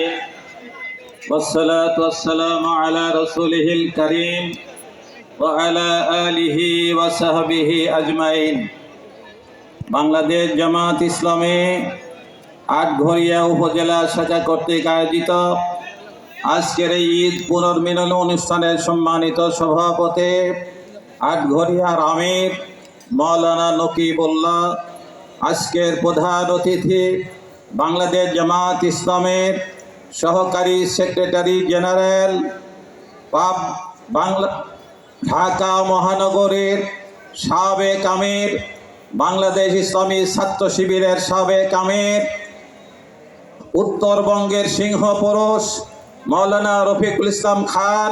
والصلاة والسلام على رسوله الكريم وعلى آله وصحبه أجمعين বাংলাদেশ জামাত ইসলামে আটঘরিয়া উপজেলা শাখা কর্তৃক আয়োজিত আজকের এই ঈদ পুনর্মিলন অনুষ্ঠানের সম্মানিত সভাপতি আটঘরিয়ার আমির মৌলানা নকিবুল্লাহ আজকের প্রধান অতিথি বাংলাদেশ জামাত ইসলামের সহকারী সেক্রেটারি জেনারেল পাব বাংলা, ঢাকা মহানগরের সাবেক আমির, বাংলাদেশ ইসলামী ছাত্র শিবিরের সাবেক আমির, উত্তরবঙ্গের সিংহ পুরুষ মৌলানা রফিকুল ইসলাম খান,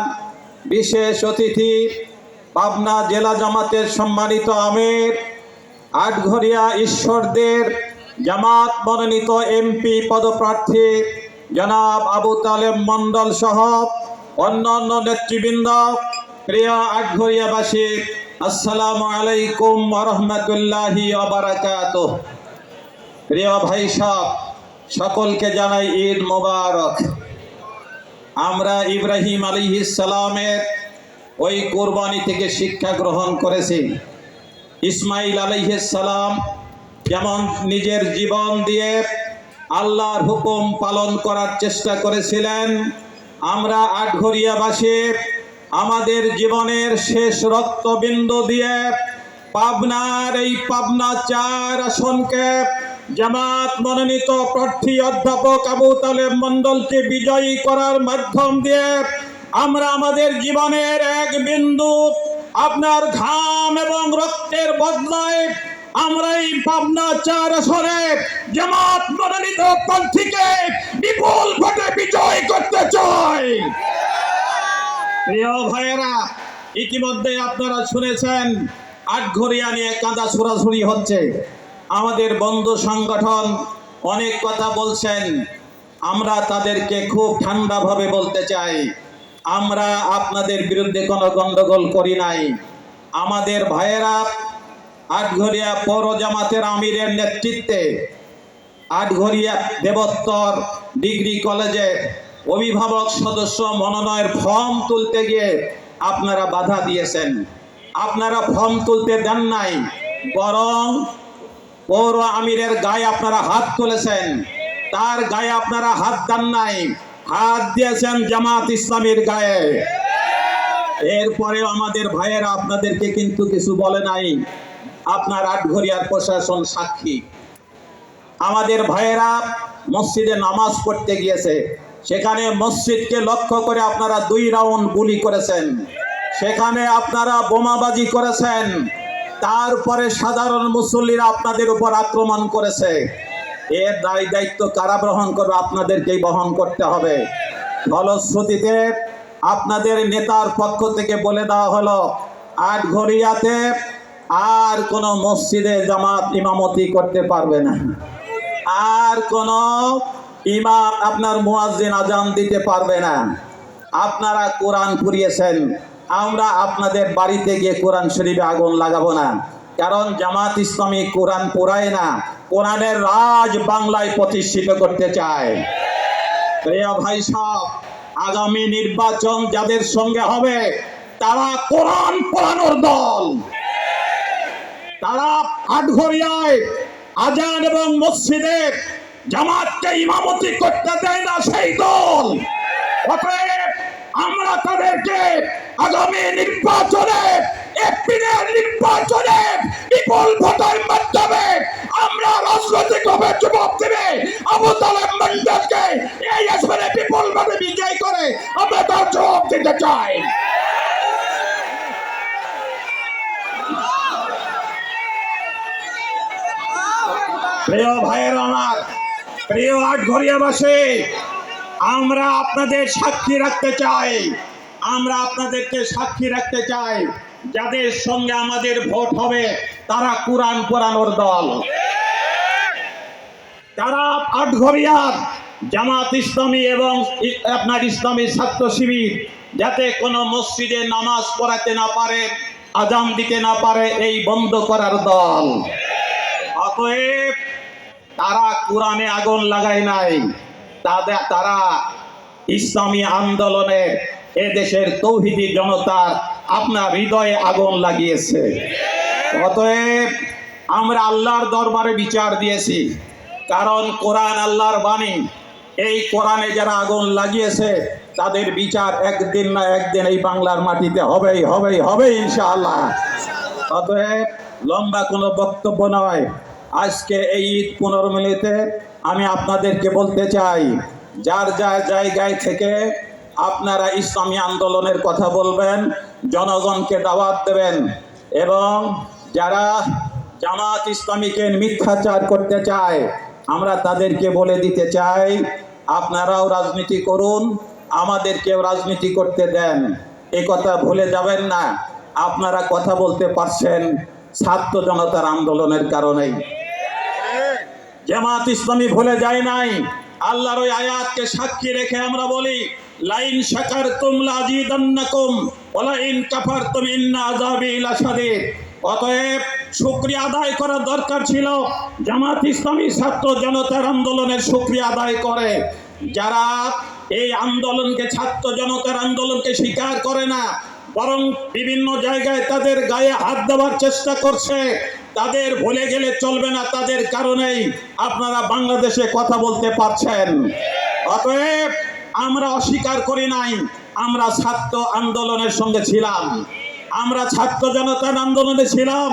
বিশেষ অতিথি পাবনা জেলা জামাতের সম্মানিত আমির, আটঘরিয়া ঈশ্বরদের জামাত মনোনীত এমপি পদপ্রার্থী জনাব আবু তালেব মণ্ডল সহ অন্যান্য নেতৃবৃন্দ, প্রিয় আটঘরিয়াবাসী আসসালামু আলাইকুম রহমতুল্লাহি অবরাকাত প্রিয় ভাই সব সকলকে জানাই ঈদ মোবারক। আমরা ইব্রাহিম সালামের ওই কোরবানি থেকে শিক্ষা গ্রহণ করেছি। ইসমাইল আলাইসালাম যেমন নিজের জীবন দিয়ে আল্লাহর হুকুম পালন করার চেষ্টা করেছিলেন। আমরা আটঘরিয়াবাসী, আমাদের জীবনের শেষ রক্তবিন্দু দিয়ে পাবনার এই পাবনা চার আসনকে জামাত মনোনীত প্রার্থী অধ্যাপক আবু তালেব মণ্ডলকে বিজয়ী করার মাধ্যম দিয়ে আমরা আমাদের জীবনের এক বিন্দু আপনার ঘাম এবং রক্তের বদলায় আমরা এই পাবনা চার আসনে জামাত মনোনীত প্রার্থীকে বিপুল ভোটে বিজয় করতে চাই। প্রিয় ভাইয়েরা, ইতিমধ্যে আপনারা শুনেছেন, আটঘরিয়া নিয়ে কাঁদা ছুড়াছুড়ি হচ্ছে। আমাদের বন্ধু সংগঠন অনেক কথা বলছেন। আমরা তাদেরকে খুব ঠান্ডাভাবে বলতে চাই। আমরা আপনাদের বিরুদ্ধে কোনো গণ্ডগোল করি নাই। আমাদের ভাইয়েরা আটঘরিয়া পৌর জামাতের আমিরের নেতৃত্বে আটঘরিয়া দেবত্তর ডিগ্রি কলেজে অভিভাবক সদস্য মনোনয়নের ফর্ম তুলতে গিয়ে আপনারা বাধা দিয়েছেন। আপনারা ফর্ম তুলতে দেন নাই, বরং পৌর আমিরের গায়ে আপনারা হাত তুলেছেন। তার গায়ে আপনারা হাত দেন নাই, হাত দিয়েছেন জামাত ইসলামের গায়ে। এরপরে আমাদের ভাইয়েরা আপনাদেরকে কিন্তু কিছু বলে নাই। আপনার আটঘরিয়ার প্রশাসন সাক্ষী। আমাদের ভাইয়েরা মসজিদে নামাজ পড়তে গিয়েছে। সেখানে মসজিদকে লক্ষ্য করে আপনারা দুই রাউন্ড গুলি করেছেন। সেখানে আপনারা বোমাবাজি করেছেন। তারপরে সাধারণ মুসল্লিরা আপনাদের উপর আক্রমণ করেছে। এর দায় দায়িত্ব কারা গ্রহণ করবে আপনাদেরকেই বহন করতে হবে। ফলশ্রুতিতে আপনাদের নেতার পক্ষ থেকে বলে দেওয়া হলো আট ঘড়িয়াতে আর কোনো মসজিদে জামাত ইমামতি করতে পারবে না। আর কোন ইমাম আপনার মুয়াজ্জিন আজান দিতে পারবে না। আপনারা কোরআন পুড়িয়েছেন, আমরা আপনাদের বাড়িতে গিয়ে কোরআন শরীফে আগুন লাগাবো না। কারণ জামাত ইসলামী কোরআন পোড়ায় না, কোরআনের রাজ বাংলায় প্রতিষ্ঠিত করতে চায়। ভাই সব আগামী নির্বাচন যাদের সঙ্গে হবে, তারা কোরআন পড়ানোর দল। আটঘরিয়ায় আজান এবং মসজিদে জামাতকে ইমামতি করতে দেয় না সেই দল। আমরা তাদেরকে আগামী নির্বাচনে এপ্রিলের নির্বাচনে বিপুল ভোটের মাধ্যমে আমরা রাজনৈতিকভাবে জবাব দেবে। আবু তালেব মন্ডলকে এই আসলে বিপুল ভাবে বিজয় করে আমরা তার জবাব দিতে চাই। প্রিয় ভাইয়ের আমার প্রিয় আটঘরিয়াবাসী আমরা আপনাদের সাক্ষী রাখতে চাই। আমরা আপনাদেরকে সাক্ষী রাখতে চাই। যাদের সঙ্গে আমাদের ভোট হবে, তারা কোরআন পোড়ানোর দল। তারা আটঘরিয়ার জামাত ইসলামী এবং আপনার ইসলামী ছাত্র শিবির, যাতে কোনো মসজিদে নামাজ পড়াতে না পারে, আজান দিতে না পারে, এই বন্ধ করার দল। অতএব তারা কোরআনে আগুন লাগায় নাই। তাদের তারা ইসলামী আন্দোলনের এ দেশের তৌহিদি জনতার আপনার হৃদয়ে আগুন লাগিয়েছে। অতএব আমরা আল্লাহর দরবারে বিচার দিয়েছি। কারণ কোরআন আল্লাহর বাণী। এই কোরআনে যারা আগুন লাগিয়েছে, তাদের বিচার একদিন না একদিন এই বাংলার মাটিতে হবেই হবেই হবে ইনশাআল্লাহ। অতএব লম্বা কোনো বক্তব্য নয়। আজকে এই ঈদ পুনর্মিলিতে আমি আপনাদেরকে বলতে চাই, যার যার জায়গায় থেকে আপনারা ইসলামী আন্দোলনের কথা বলবেন, জনগণকে দাওয়াত দেবেন এবং যারা জামাত ইসলামীকে মিথ্যাচার করতে চায়, আমরা তাদেরকে বলে দিতে চাই, আপনারাও রাজনীতি করুন, আমাদেরকেও রাজনীতি করতে দেন। এ কথা ভুলে যাবেন না, আপনারা কথা বলতে পারছেন ছাত্র জনতার আন্দোলনের কারণেই। জামাত ইসলামী ভুলে যায় নাই। আল্লাহর ওই আয়াতকে সাক্ষী রেখে আমরা বলি, লাইন শাকার তুমলা আজিদান্নাকুম ওলা ইন কাফার তুমি ইন্না আযাবি লাশাদীদ অতএব শুক্রিয়া আদায় করার দরকার ছিল। জামাত ইসলামী ছাত্র জনতার আন্দোলনের শুক্রিয়া আদায় করে। যারা এই আন্দোলনকে, ছাত্র জনতার আন্দোলনকে স্বীকার করে না, বরং বিভিন্ন জায়গায় তাদের গায়ে হাত দেওয়ার চেষ্টা করছে। তাদের ভুলে গেলে চলবে না, তাদের কারণেই আপনারা বাংলাদেশে কথা বলতে পারছেন। অতএব আমরা অস্বীকার করি নাই, আমরা ছাত্র আন্দোলনের সঙ্গে ছিলাম। আমরা ছাত্র জনতার আন্দোলনে ছিলাম,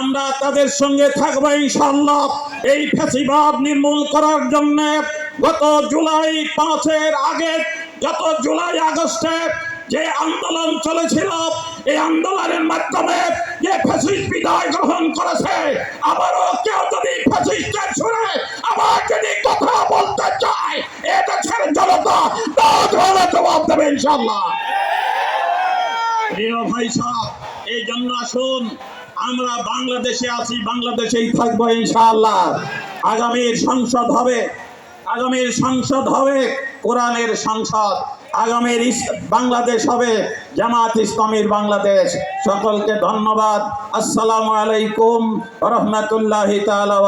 আমরা তাদের সঙ্গে থাকব ইনশাল্লাহ এই ফ্যাসিবাদ নির্মূল করার জন্য গত জুলাই পাঁচের আগে, গত জুলাই আগস্টে যে আন্দোলন চলেছিল এই আন্দোলনের মাধ্যমে যে ফ্যাসিস্ট বিদায় গ্রহণ করেছে, আবারও কেউ যদি ফ্যাসিস্টের শুনে আবার যদি কথা বলতে চায় এটা ছেড়ে জনতা তার ধরে জবাব দেবে ইনশাল্লাহ প্রিয় ভাই সাহেব, এই জন্য আসুন, আমরা বাংলাদেশে আছি, বাংলাদেশেই থাকব ইনশাআল্লাহ। আগামীর সংসদ হবে, আগামীর সংসদ হবে কোরআনের সংসদ। আগামীর বাংলাদেশ হবে। জামাত ইসলামীর বাংলাদেশ। সকলকে ধন্যবাদ। আসসালামু আলাইকুম রহমতুল্লাহ তালা